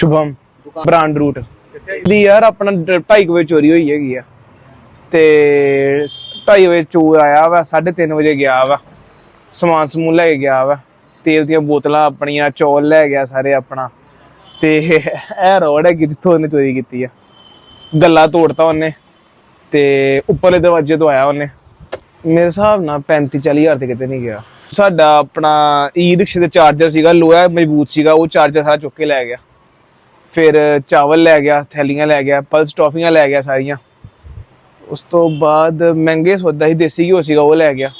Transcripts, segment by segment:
Shubham brand route. ਦੀ ਯਾਰ ਆਪਣਾ 2:30 ਵਜੇ ਚੋਰੀ ਹੋਈ ਹੈਗੀ ਆ। ਤੇ 2:30 ਵਜੇ ਚੋਰ ਆਇਆ ਵਾ 3:30 ਵਜੇ ਗਿਆ ਵਾ। ਸਮਾਨ ਸਮੂਨ ਲੈ ਕੇ ਗਿਆ ਵਾ। ਤੇਲ ਦੀਆਂ ਬੋਤਲਾਂ ਆਪਣੀਆਂ, ਚੌਲ ਲੈ ਗਿਆ ਸਾਰੇ ਆਪਣਾ। ਤੇ ਇਹ ਰੋਡ ਹੈ ਜਿੱਥੋਂ ਉਹਨੇ ਚੋਰੀ ਕੀਤੀ ਆ। ਗੱਲਾ ਤੋੜਤਾ ਉਹਨੇ। ਤੇ ਉੱਪਰਲੇ ਦਰਵਾਜ਼ੇ ਤੋਂ ਆਇਆ ਉਹਨੇ। ਮੇਰੇ ਹਿਸਾਬ ਨਾਲ 35 40 ਹਜ਼ਾਰ ਤੇ ਕਿਤੇ ਨਹੀਂ ਗਿਆ। ਸਾਡਾ ਆਪਣਾ ਈ ਰਿਕਸ਼ੇ ਦੇ ਚਾਰਜਰ ਸੀਗਾ, ਲੋਹਾ ਮਜ਼ਬੂਤ ਸੀਗਾ, ਉਹ ਚਾਰਜਰ ਸਾਰਾ ਚੁੱਕ ਕੇ ਲੈ ਗਿਆ। ਫਿਰ ਚਾਵਲ ਲੈ ਗਿਆ, ਥੈਲੀਆਂ ਲੈ ਗਿਆ ਪਲਸ ਟੌਫੀਆਂ ਲੈ ਗਿਆ ਸਾਰੀਆਂ। ਉਸ ਤੋਂ ਬਾਅਦ ਮਹਿੰਗੇ ਸੌਦਾ ਸੀ, ਦੇਸੀ ਘਿਓ ਸੀਗਾ, ਉਹ ਲੈ ਗਿਆ।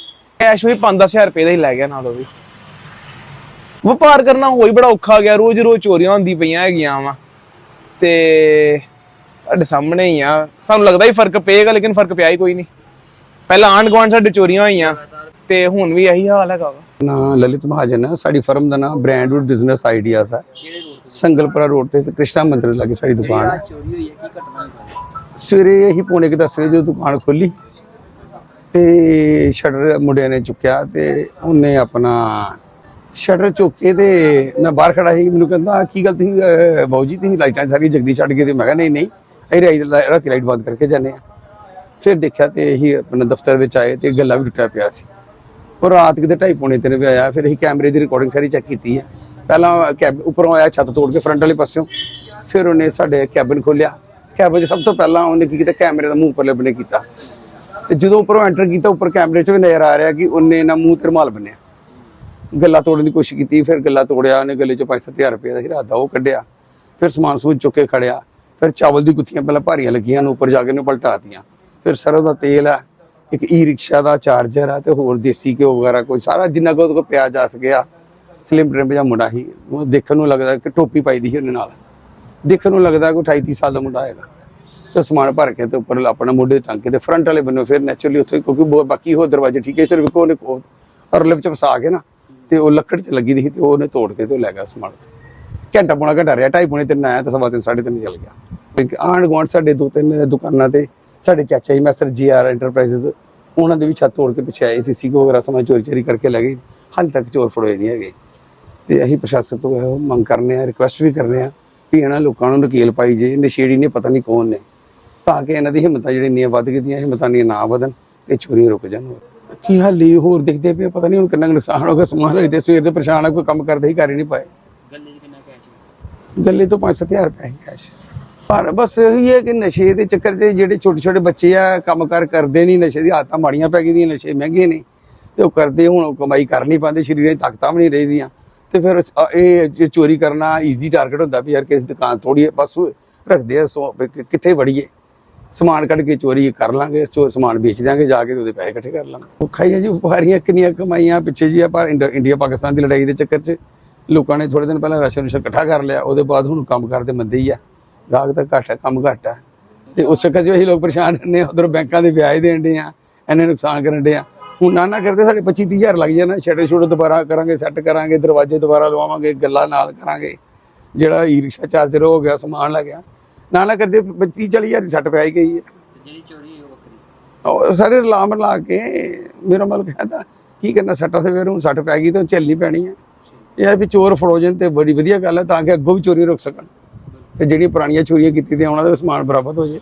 ਕੈਸ਼ ਵੀ 5-10000 ਰੁਪਏ ਦਾ ਹੀ ਲੈ ਗਿਆ ਨਾਲ ਉਹ ਵੀ। ਵਪਾਰ ਕਰਨਾ ਹੋਈ ਬੜਾ ਔਖਾ ਗਿਆ ਰੋਜ਼ ਰੋਜ਼ ਚੋਰੀਆਂ ਹੁੰਦੀ ਪਈਆਂ ਹੈਗੀਆਂ ਵਾ। ਤੇ ਤੁਹਾਡੇ ਸਾਹਮਣੇ ਹੀ ਆ। ਸਾਨੂੰ ਲੱਗਦਾ ਹੀ ਫ਼ਰਕ ਪਏਗਾ, ਲੇਕਿਨ ਫ਼ਰਕ ਪਿਆ ਹੀ ਕੋਈ ਨਹੀਂ। ਪਹਿਲਾਂ ਆਂਢ ਗੁਆਂਢ ਸਾਡੇ ਚੋਰੀਆਂ ਹੋਈਆਂ, ਤੇ ਹੁਣ ਵੀ ਇਹੀ ਹਾਲ ਹੈਗਾ ਵਾ। ਨਾ, ਲਲਿਤ ਮਹਾਜਨ ਹੈ ਸਾਡੀ ਫਰਮ ਦਾ ਨਾਮ ਬ੍ਰਾਂਡਵੁੱਡ ਬਿਜ਼ਨਸ ਆਈਡੀਆਜ਼ ਹੈ ਸੰਗਲਪੁਰਾ ਰੋਡ ਤੇ ਕ੍ਰਿਸ਼ਨਾ ਮੰਦਿਰ ਦੇ ਲਾਗੇ ਸਾਡੀ ਦੁਕਾਨ। ਹੈ ਚੋਰੀ ਹੋਈ ਹੈ ਕੀ ਘਟਨਾ ਹੋਈ ਸਾਰੀ ਸਵੇਰੇ ਹੀ ਪੌਣੇ ਕੁ ਦਸ ਵਜੇ ਜਦੋਂ ਦੁਕਾਨ ਖੋਲੀ ਤੇ ਸ਼ਟਰ ਮੁੰਡਿਆਂ ਨੇ ਚੁੱਕਿਆ ਤੇ ਉਹਨੇ ਆਪਣਾ ਸ਼ਟਰ ਚੁੱਕ ਕੇ ਤੇ ਮੈਂ ਬਾਹਰ ਖੜਾ ਸੀ ਮੈਨੂੰ ਕਹਿੰਦਾ ਕੀ ਗੱਲ ਤੁਸੀਂ ਬਾਊ ਜੀ ਤੁਸੀਂ ਲਾਈਟਾਂ ਸਾਰੀਆਂ ਜਗਦੀ ਛੱਡ ਕੇ? ਤੇ ਮੈਂ ਕਿਹਾ ਨਹੀਂ ਨਹੀਂ ਅਸੀਂ ਰਾਤੀ ਲਾਈਟ ਬੰਦ ਕਰਕੇ ਜਾਂਦੇ ਆ ਫਿਰ ਦੇਖਿਆ ਤੇ ਇਹੀ ਆਪਣਾ ਦਫ਼ਤਰ ਵਿੱਚ ਆਏ ਤੇ ਗੱਲਾ ਵੀ ਟੁੱਟਿਆ ਪਿਆ ਸੀ। ਉਹ ਰਾਤ ਕਿਤੇ ਢਾਈ ਪੌਣੇ ਤਿੰਨ ਵਜੇ ਆਇਆ ਫਿਰ ਅਸੀਂ ਕੈਮਰੇ ਦੀ ਰਿਕਾਰਡਿੰਗ ਸਾਰੀ ਚੈੱਕ ਕੀਤੀ ਹੈ। ਪਹਿਲਾਂ ਕੈਬ ਉੱਪਰੋਂ ਆਇਆ, ਛੱਤ ਤੋੜ ਕੇ ਫਰੰਟ ਵਾਲੇ ਪਾਸਿਓਂ। ਫਿਰ ਉਹਨੇ ਸਾਡੇ ਕੈਬਨ ਖੋਲਿਆ ਕੈਬਨ 'ਚ ਸਭ ਤੋਂ ਪਹਿਲਾਂ ਉਹਨੇ ਕੀ ਕੀਤਾ? ਕੈਮਰੇ ਦਾ ਮੂੰਹ ਉੱਪਰਲੇ ਬੰਨੇ ਕੀਤਾ। ਤੇ ਜਦੋਂ ਉੱਪਰੋਂ ਐਂਟਰ ਕੀਤਾ, ਉੱਪਰ ਕੈਮਰੇ 'ਚ ਵੀ ਨਜ਼ਰ ਆ ਰਿਹਾ ਕਿ ਉਹਨੇ ਨਾ ਮੂੰਹ ਤੇ ਰੁਮਾਲ ਬੰਨਿਆ। ਗੱਲਾਂ ਤੋੜਨ ਦੀ ਕੋਸ਼ਿਸ਼ ਕੀਤੀ, ਫਿਰ ਗੱਲਾਂ ਤੋੜਿਆ, ਉਹਨੇ ਗੱਲੇ 'ਚੋਂ 5-7000 ਰੁਪਏ ਦਾ ਹੀਰਾ ਦਾ ਉਹ ਕੱਢਿਆ। ਫਿਰ ਸਮਾਨ ਸਮੂਨ ਚੁੱਕ ਕੇ ਖੜਿਆ। ਫਿਰ ਚਾਵਲ ਦੀ ਗੁੱਥੀਆਂ ਪਹਿਲਾਂ ਭਾਰੀਆਂ ਲੱਗੀਆਂ ਨੂੰ ਉੱਪਰ ਜਾ ਕੇ ਨੇ ਪਲਟਾਤੀਆਂ ਫਿਰ ਸਰੋਂ ਦਾ ਤੇਲ ਆ, ਇੱਕ ਈ ਰਿਕਸ਼ਾ ਦਾ, ਚਾਰਜਰ ਆ ਤੇ ਹੋਰ ਦੇਸੀ ਘਿਓ ਵਗੈਰਾ ਕੋਈ, ਸਾਰਾ ਜਿੰਨਾ ਕੁ ਉਹਦੇ ਕੋਲ ਪਿਆ ਜਾ ਸਕਿਆ। ਸਲਿਮ ਟ੍ਰਿਮ ਜਿਹਾ ਮੁੰਡਾ ਸੀ, ਉਹ ਦੇਖਣ ਨੂੰ ਲੱਗਦਾ ਕਿ ਟੋਪੀ ਪਾਈ ਦੀ ਸੀ ਉਹਨੇ ਨਾਲ। ਦੇਖਣ ਨੂੰ ਲੱਗਦਾ ਕੋਈ 28 30 ਸਾਲ ਦਾ ਮੁੰਡਾ ਹੈਗਾ। ਤੇ ਸਮਾਨ ਭਰ ਕੇ ਤੇ ਉੱਪਰ ਆਪਣਾ ਮੋਢੇ ਟੰਗ ਕੇ ਤੇ ਫਰੰਟ ਵਾਲੇ ਬੰਨੋਂ ਫਿਰ ਨੈਚੁਰਲੀ ਉੱਥੇ ਕਿਉਂਕਿ ਬਾਕੀ ਉਹ ਦਰਵਾਜ਼ੇ ਠੀਕ ਹੈ ਸਿਰਫ ਇੱਕੋ ਕੋ- ਅਰਲੇ ਵਿੱਚ ਫਸਾ ਕੇ ਨਾ, ਤੇ ਉਹ ਲੱਕੜ 'ਚ ਲੱਗੀ ਦੀ ਸੀ ਤੇ ਉਹਨੇ ਤੋੜ ਕੇ ਤੇ ਉਹ ਲੈ ਗਿਆ ਸਮਾਨ ਘੰਟਾ ਪੌਣਾ ਘੰਟਾ ਰਿਹਾ, ਢਾਈ ਪੌਣੇ ਤਿੰਨ ਆਇਆ ਤੇ ਸਵਾ ਤਿੰਨ, ਸਾਢੇ ਤਿੰਨ ਚੱਲ ਗਿਆ। ਆਂਢ ਗੁਆਂਢ ਸਾਡੇ ਦੋ ਤਿੰਨ ਦੁਕਾਨਾਂ ਤੇ, ਸਾਡੇ ਚਾਚਾ ਜੀ ਮੈਸਰ ਜੀ, ਆਰ ਐਂਟਰਪ੍ਰਾਈਜ਼ਸ ਉਹਨਾਂ ਦੇ ਵੀ ਛੱਤ ਤੋੜ ਕੇ ਪਿੱਛੇ ਆਏ ਤੇ ਸੀਗੋ ਵਗੈਰਾ ਸਮਾਨ ਚੋਰੀ ਚੋਰੀ ਕਰਕੇ ਲੈ ਗਏ। ਹਾਲੇ ਤੱਕ ਚੋਰ ਫੜੋਏ ਨਹੀਂ ਹੈਗੇ। ਤੇ ਅਸੀਂ ਪ੍ਰਸ਼ਾਸਨ ਤੋਂ ਇਹੋ ਮੰਗ ਕਰਨੇ ਆ ਰਿਕੁਐਸਟ ਵੀ ਕਰਨੇ ਆ ਵੀ ਇਹਨਾਂ ਲੋਕਾਂ ਨੂੰ ਨਕੇਲ ਪਾਈ ਜੇ ਨਸ਼ੇੜੀ ਨੇ ਪਤਾ ਨਹੀਂ ਕੌਣ ਨੇ ਤਾਂ ਕਿ ਇਹਨਾਂ ਦੀ ਹਿੰਮਤਾਂ ਜਿਹੜੀਆਂ ਇੰਨੀਆਂ ਵੱਧ ਗਈਆਂ ਹਿੰਮਤਾਂ ਨਹੀਂ ਨਾ ਵਧਣ ਇਹ ਚੋਰੀਆਂ ਰੁਕ ਜਾਣ। ਕੀ ਹਾਲੀ ਹੋਰ ਦਿਖਦੇ ਪਏ ਪਤਾ ਨਹੀਂ ਹੁਣ ਕਿੰਨਾ ਕੁ ਨੁਕਸਾਨ ਹੋ ਗਿਆ ਸਮਾਨ ਲਈ ਤੇ ਸਵੇਰ ਦੇ ਪਰੇਸ਼ਾਨ ਆ ਕੋਈ ਕੰਮ ਕਰਦੇ ਹੀ ਕਰ ਹੀ ਨਹੀਂ ਪਾਏ। ਗੱਲੇ 'ਚ ਕਿੰਨਾ ਕੈਸ਼ ਹੈ ਗੱਲੇ ਤੋਂ 5-7000 ਰੁਪਏ ਕੈਸ਼ ਪਰ ਬਸ ਇਹੀ ਹੈ ਕਿ ਨਸ਼ੇ ਦੇ ਚੱਕਰ 'ਚ ਜਿਹੜੇ ਛੋਟੇ ਛੋਟੇ ਬੱਚੇ ਆ ਕੰਮ ਕਾਰ ਕਰਦੇ ਨਹੀਂ ਨਸ਼ੇ ਦੀ ਆਦਤਾਂ ਮਾੜੀਆਂ ਪੈ ਗਈਆਂ ਨਸ਼ੇ ਮਹਿੰਗੇ ਨੇ ਤੇ ਉਹ ਕਰਦੇ ਹੁਣ ਉਹ ਕਮਾਈ ਕਰ ਨਹੀਂ ਪਾਉਂਦੇ ਸਰੀਰਾਂ 'ਚ ਤਾਕਤਾਂ ਵੀ ਨਹੀਂ ਰਹਿੰਦੀਆਂ ਤੇ ਫਿਰ ਇਹ ਚੋਰੀ ਕਰਨਾ ਈਜ਼ੀ ਟਾਰਗੇਟ ਹੁੰਦਾ ਵੀ ਯਾਰ ਕਿਸੇ ਦੁਕਾਨ ਥੋੜੀ ਬਸ ਰੱਖਦੇ ਆ, ਸੋ ਕਿੱਥੇ ਵੜੀਏ? ਸਮਾਨ ਕੱਢ ਕੇ ਚੋਰੀ ਕਰ ਲਾਂਗੇ, ਸੋ ਸਮਾਨ ਵੇਚ ਦਾਂਗੇ ਜਾ ਕੇ ਉਹਦੇ ਪੈਸੇ ਇਕੱਠੇ ਕਰ ਲਾਂਗੇ। ਔਖਾ ਹੀ ਹੈ ਜੀ, ਵਪਾਰੀਆਂ ਕਿੰਨੀਆਂ ਕਮਾਈਆਂ ਪਿੱਛੇ ਜੀ ਆ ਪਰ ਇੰਡ- ਇੰਡੀਆ ਪਾਕਿਸਤਾਨ ਦੀ ਲੜਾਈ ਦੇ ਚੱਕਰ 'ਚ। ਲੋਕਾਂ ਨੇ ਥੋੜੇ ਦਿਨ ਪਹਿਲਾਂ ਰਾਸ਼ਨ ਰੂਸ਼ਨ ਇਕੱਠਾ ਕਰ ਲਿਆ, ਉਹਦੇ ਬਾਅਦ ਹੁਣ ਕੰਮ ਕਰਦੇ ਮੰਦੇ ਹੀ ਆ। ਗਾਹਕ ਤਾਂ ਘੱਟ ਹੈ, ਕੰਮ ਘੱਟ ਆ ਤੇ ਉਸ ਚੱਕਰ 'ਚ ਅਸੀਂ ਲੋਕ ਪਰੇਸ਼ਾਨ ਰਹਿੰਦੇ ਆ ਉਧਰ ਬੈਂਕਾਂ ਦੇ ਵਿਆਜ ਦੇਣ ਦੇ ਆ। ਇੰਨੇ ਨੁਕਸਾਨ ਕਰਨ ਦੇ ਆ। ਹੁਣ ਨਾ ਨਾ ਕਰਦੇ ਸਾਡੇ 25 30000 ਲੱਗ ਜਾਣਾ। ਛੜੇ ਛੋੜ ਦੁਬਾਰਾ ਕਰਾਂਗੇ ਸੈੱਟ ਕਰਾਂਗੇ ਦਰਵਾਜ਼ੇ ਦੁਬਾਰਾ ਲਵਾਵਾਂਗੇ ਗੱਲਾਂ ਨਾਲ ਕਰਾਂਗੇ। ਜਿਹੜਾ ਈ ਰਿਕਸ਼ਾ ਚਾਰਜਰ ਹੋ ਗਿਆ ਸਮਾਨ ਲੱਗ ਗਿਆ। ਨਾ ਨਾ ਕਰਦੇ 25 40000 ਦੀ ਸੱਟ ਪੈ ਹੀ ਗਈ ਹੈ। ਤੇ ਜਿਹੜੀ ਚੋਰੀ ਹੋਈ ਉਹ ਵੱਖਰੀ? ਔਰ ਸਾਰੇ ਅਲਾਰਮ ਲਾ ਕੇ ਮੇਰਾ ਮਲ ਕਹਿੰਦਾ ਕੀ ਕਰਨਾ ਸੱਟਾਂ ਤੇ ਫਿਰ ਹੁਣ ਸੱਟ ਪੈ ਗਈ ਤਾਂ ਝੱਲਣੀ ਪੈਣੀ ਹੈ। ਇਹ ਹੈ ਵੀ ਚੋਰ ਫੜੋ ਜਾਣ ਤੇ ਬੜੀ ਵਧੀਆ ਗੱਲ ਹੈ ਤਾਂ ਕਿ ਅੱਗੋਂ ਵੀ ਚੋਰੀ ਰੁਕ ਸਕਣ। ਤੇ ਜਿਹੜੀਆਂ ਪੁਰਾਣੀਆਂ ਚੋਰੀਆਂ ਕੀਤੀ ਦੀਆਂ ਉਹਨਾਂ ਦਾ ਵੀ ਸਮਾਨ ਬਰਾਬਰ ਹੋ ਜੇ।